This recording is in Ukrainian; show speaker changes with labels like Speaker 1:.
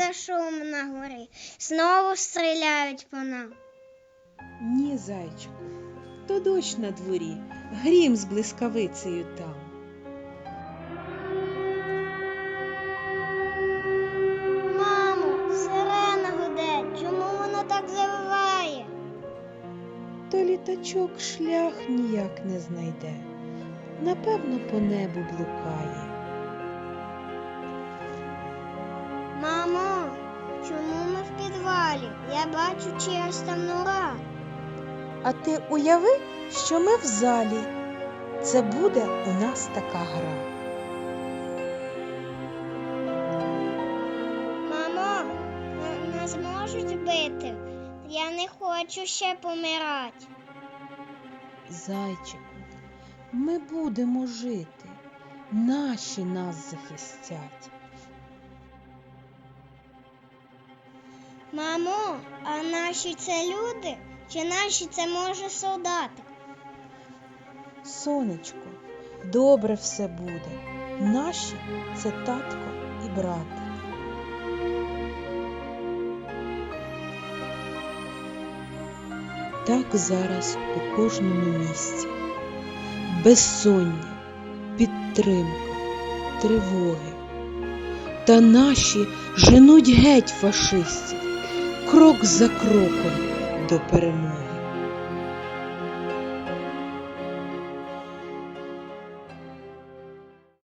Speaker 1: таке шум на горі. Знову стріляють по нам.
Speaker 2: Ні, зайчику, то дощ на дворі, грім з блискавицею там.
Speaker 1: Мамо, сирена гуде. Чому вона так завиває?
Speaker 2: То літачок шлях ніяк не знайде. Напевно, по небу блукає.
Speaker 1: Мамо, чому ми в підвалі? Я бачу чиясь там нора.
Speaker 2: А ти уяви, що ми в залі. Це буде у нас така гра.
Speaker 1: Мамо, нас можуть бити. Я не хочу ще помирати.
Speaker 2: Зайчику, ми будемо жити. Наші нас захистять.
Speaker 1: Мамо, а наші це люди? Чи наші це може солдати?
Speaker 2: Сонечко, добре все буде. Наші це татко і братик. Так зараз у кожному місці. Безсоння, підтримка, тривоги. Та наші женуть геть фашистів, крок за кроком до перемоги.